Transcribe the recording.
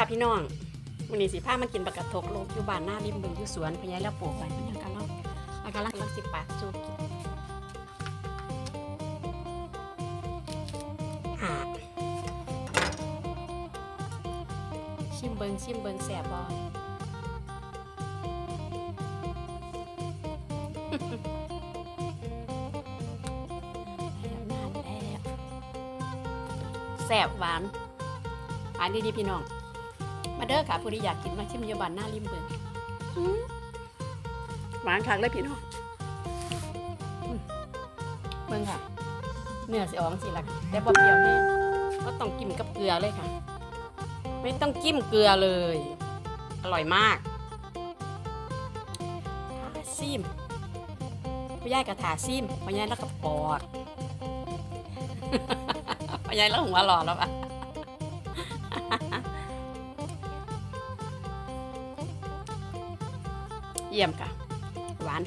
ค่ะพี่น้องวันนี้สิพามากินปลากระทกลกอยู่บ้านหน้าริมบึงอยู่สวนพญายแล้วปลูกไว้มันยังกันเนาะแล้วก็ลังลังสิบปากจูกินหาชิมเบิงชิมเบิงแสบบ่แล้วนานแล้วแสบหวานหวานดีๆพี่น้อง มาเด้อค่ะผู้ที่อยากกินมาชิมอยบานหน้าริมเบิงอื้อหวานคักเลยพี่น้องอื้อเบิ่งค่ะ เนื้อสิออกสิละค่ะแต่บ่เปรี้ยวแน่ก็ต้องกินกับเกลือเลยค่ะ ไม่ต้องจิ้มเกลือเลย อร่อยมากทาซิมพ่อยายกระถาซิมพ่อยายแล้วก็ปอดพ่อยายแล้วหัวหล่อแล้วปะ เยี่ยมค่ะ หวานเฮ